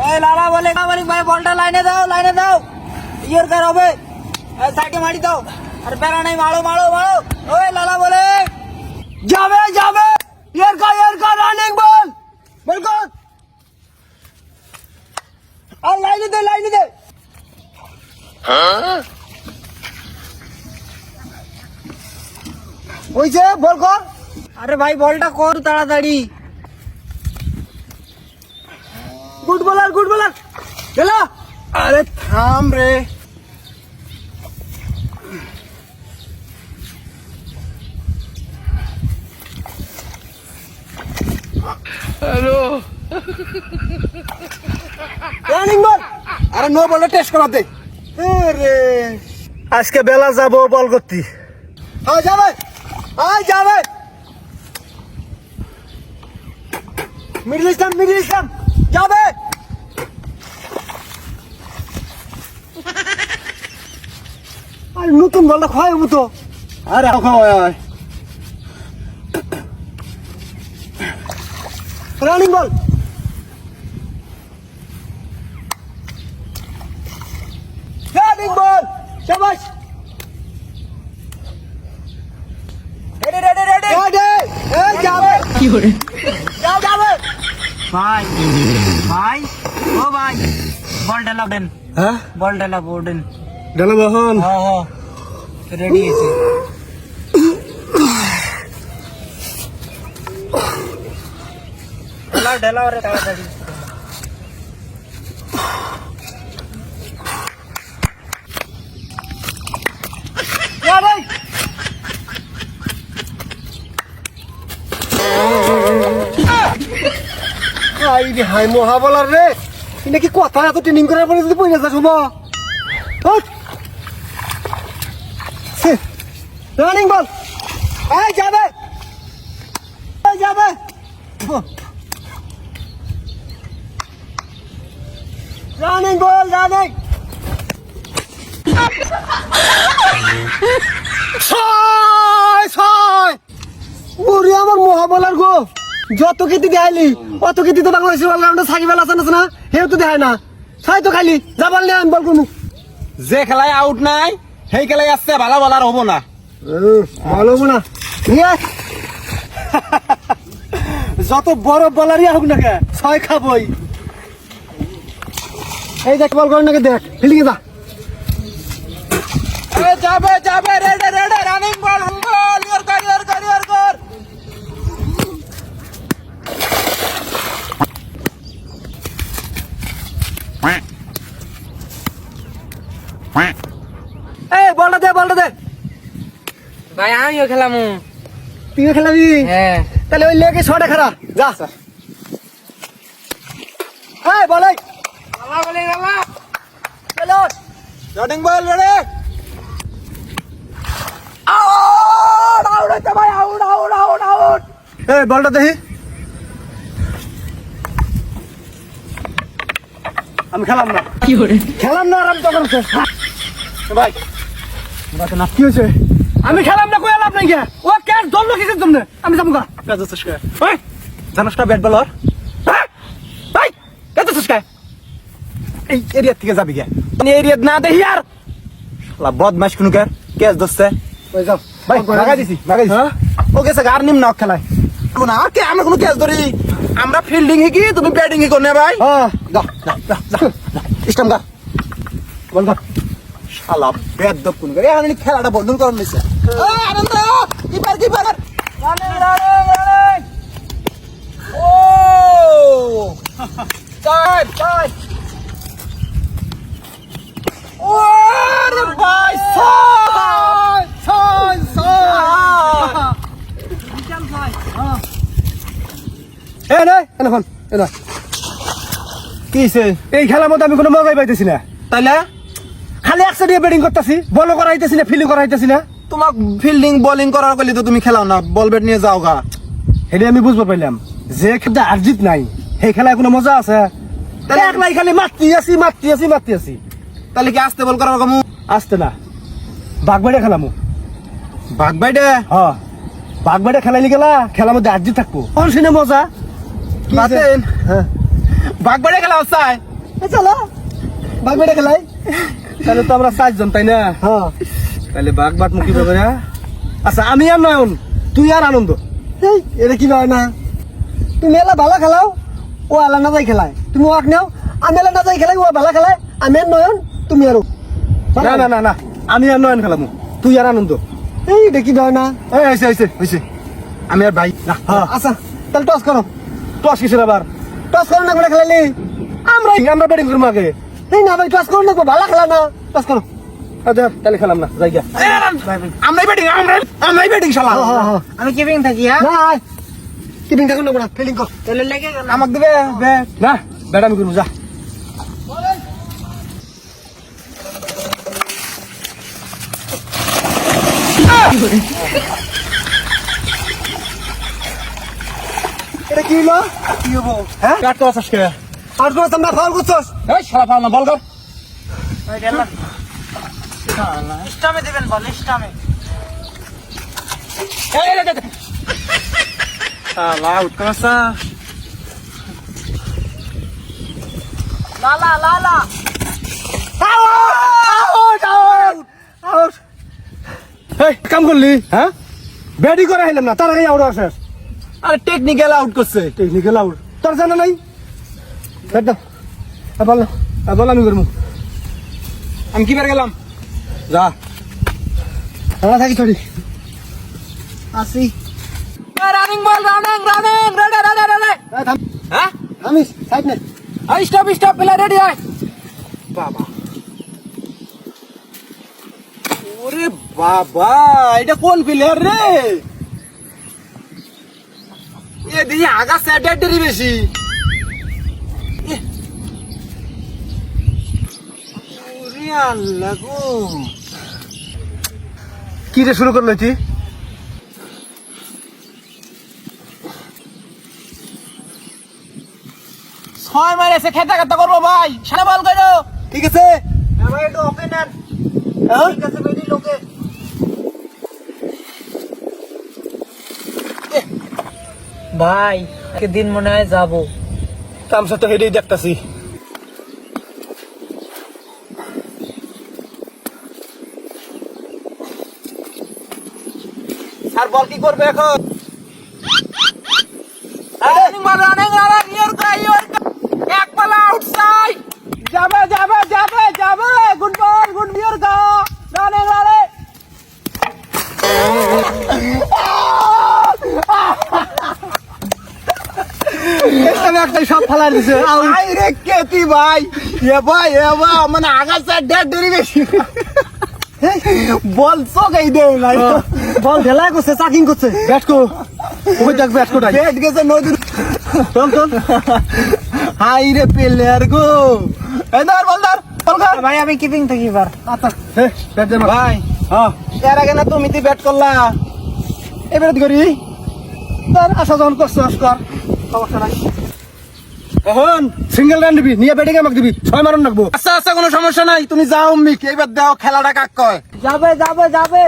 লালা বলে কামালিক ভাই, বলটা লাইনে দাও লাইনে দাও। ইয়ের কার হবে। সাইডে মারি দাও। আর বেড়া নাই, মারো মারো মারো। ওই লালা বলে। যাবে যাবে। ইয়ের কার ইয়ের কার রানিং বল। বল কর। আর লাইনে দে লাইনে দে। ওই যে, বল কর। আরে ভাই, বলটা কর তাড়াতাড়ি। গুড বলার গুড বলার। গেল। আরে থাম রে। হ্যালো। Running ball. আরে নো বলে টেস্ট করা দে আরে। আজকে বেলা যাব বল করতে। আয় যাবে। আয় যাবে। মিডল ইসলাম মিডল ইসলাম যাবে। আর নতুন বলটা খাওয়াই তো। আরে খাওয়া রানিং বল রানিং বল শাবাশ রেডি রেডি রেডি রেডি এই যাবে কি করে ভাই ভাই ও ভাই বল ডালা দেন। হ্যাঁ? বল ডালা বোর্ডেন ডালা বহন। হ্যাঁ হ্যাঁ রেডি আছে ঢেলা ঢেলা ওরে তাড়াতাড়ি যা ভাই হাই মহাবলার রে। এটা কি কথা এত ট্রেনিং করার পরে যদি পয়সা যাস রানিং বল এই যাবে। এই যাবে। রানিং বল রানিং ছয় ছয়। আমার মহাবলার গো। যত কেতি দেখাইলি অত কেতি তো বাংলাদেশের অলরাউন্ডার সাকিব আল হাসান আছে না হেও তো দেখায় না। ছাই তো খালি যাবার নেই আমি বল কোনো যে খেলায় আউট নাই সেই খেলায় আসছে ভালো বলার হব না। ভালো না। যত বড় বলারই হোক না কে ছয় খাবই। এই দেখ বল কর নাকি দেখ ফিলিং যা। যাবে যাবে রেডে রেডে running ball ball yorker yorker yorker এই বলটা দে বলটা দে। ভাই আমিও খেলাম। তুই খেলাবি? হ্যাঁ। তাহলে ওই লেগে ছটা খারা যা। এই বল এই। চলো বল রেডে আউট আউট ভাই আউট আউট আউট আউট। এই বলটা দেখি। আমি খেলাম না। খেলাম না আরাম তখন ভাই না কি হয়েছে। আমি খেলাম না কই লাভ নাই গিয়া। ও ক্যাচ ধরলো কিসের জন্য? আমি যাব গা। কাজ আছে ওই জানাস না ব্যাট বলার ভাই কাজ আছে এই এরিয়া থেকে যাবি গে মানে এরিয়া না দেখি আর। শালা বদমাশ কোন কার ক্যাচ ধরছে। ওই যাও? ভাই লাগাই দিছি লাগাই দিছি। হ্যাঁ? আর নিম না খেলায়। না কে? আমরা কোনো ক্যাচ ধরি। আমরা ফিল্ডিং এ কি তুমি ব্যাটিং এ করনে ভাই। হ্যাঁ ইস্টাম গা বল গা শালা দপ কোন করে, এখন খেলাটা বন্ধ করন নিছে আনন্দ, কিপার কিপার। ও! টাইম টাইম ওরে ভাই ছয় ছয় ছয় এ নে এনে ফোন এনে কিছে এই খেলার আমি কোনো মজাই পাইতেছি না। তাইলে খালি একশো দিয়ে ব্যাটিং করতেছি বল করাইতেছি না ফিল্ডিং করাইতেছি না। তোমাক ফিল্ডিং বোলিং করার কইলে তো তুমি খেলাও না বল ব্যাট নিয়ে যাও গা। আমি বুঝতে পারলাম যে খেলতে আর্জিত নাই সেই খেলায় কোনো মজা আছে? তাহলে একলাই খালি মারতি আছি মারতি আছি মারতি আছি। তাহলে কি আসতে বল করার কমু আসতে না। বাগবাড়ি খেলামু। বাঘ বাইডে হ্যাঁ বাগবাড়ি খেলাইলি গেলা খেলার মধ্যে আর্জিত থাকব। কোন সিনে মজা। বাতেন। হ্যাঁ। বাঘ বাইডে খেলা এ চলো। বেটা খেলাই তাহলে তো আমরা চারজন তাই না? হ্যাঁ। তাহলে বাঘ বাট মুখি ব্যাপারে আচ্ছা আমি আর নয়ন তুই আর আনন্দ। এই এটা কি হয় না? তুমি এলা ভালো খেলাও ও আলা না যাই খেলায়। তুমি ওয়াক নাও আমি এলা না যাই খেলাই ও ভালো খেলায় আমি আর নয়ন তুমি আরও না না না না আমি আর নয়ন খেলাম তুই আর আনন্দ। এই এটা কি হয় না? এই হয়েছে হয়েছে হয়েছে আমি আর ভাই না হ্যাঁ আচ্ছা তাহলে টস করো। টস কিসের আবার। টস করো না করে খেলালি? আমরা আমরা ব্যাটিং করব আগে। এই না ভাই টস করো না ভালো খেলা না। টস করো। তাহলে খেলাম না যাই গিয়া। আমরাই ব্যাটিং আমরা আমরাই ব্যাটিং শালা। হ্যাঁ হ্যাঁ আমি কিপিং থাকি হ্যাঁ? না কিপিং থাকুন না ফিল্ডিং কর। তাহলে লেগে গেল। আমাকে দিবে ব্যাট না। ব্যাট আমি করব যা। কি হলো? কি হব হ্যাঁ? ব্যাট করা চাষ কে? আর তোমরা ফাউল করছস? এই শালা পাও না বল কর। স্টামে দিবেন বল এই। শালা লালা লালা। কাম করলি? হ্যাঁ? ব্যাটিং করা হইলাম না তার আগে আউট আসিস আরে টেকনিক্যাল আউট করছে। টেকনিক্যাল আউট তোর জানা নাই? ব্যাট দাও বল বল আমি করব আমি কি বের গেলাম যা। আমরা থাকি ছড়ি আসি। Running ball running running ready ready ready হ্যাঁ? আমি সাইড নে। আই স্টপ স্টপ প্লেয়ার রেডি হয়। বাবা। ওরে বাবা এটা কোন প্লেয়ার রে? আগা বেশি। এ। আল্লাহ গো। কি রে শুরু করল তুই ছয় মাইরেছে খেতা খেতা করব ভাই সারা বল করো ঠিক আছে। একটু ওপেনার হ্যাঁ? ঠিক আছে বেরি লোকে। ভাই দিন মনে হয় যাব। তামসা তো হেরেই দেখতাছি। আর বল কি করবে এখন রানিং বল রানিং রানিং ইয়র গো ইয়র এক বল আউটসাইড যাবে যাবে যাবে যাবে গুড বল গুড বিয়ার গা রানে রানে আমি একটা সব ফালাই দিছে। আই রে কেতি ভাই। এ ভাই এ বা মানে আগাছা ডেড ডেরি বেশি। বল গাই দে নাই বল ঢেলা করছে চাকিং করছে। ব্যাট কো। ওই দেখ ব্যাট কোটাই ব্যাট গেছে নদী চল চল। হাই রে প্লেয়ার গো। এই ধর বল ধর বল কর ভাই আমি কিপিং থাকি এবার। আচ্ছা। হে ব্যাট দে ভাই হ্যাঁ এর আগে না তুমি তুই ব্যাট করলা। এবারে করি। তার আশা যখন করছ আস কর সমস্যা নাই। এখন সিঙ্গেল রান দিবি? নিয়ে ব্যাটিং আমাকে দিবি। ছয় মারন রাখব আচ্ছা আচ্ছা কোনো সমস্যা নাই। তুমি যাও মিক এইবার দাও খেলাটা কাক কয়। যাবে যাবে যাবে।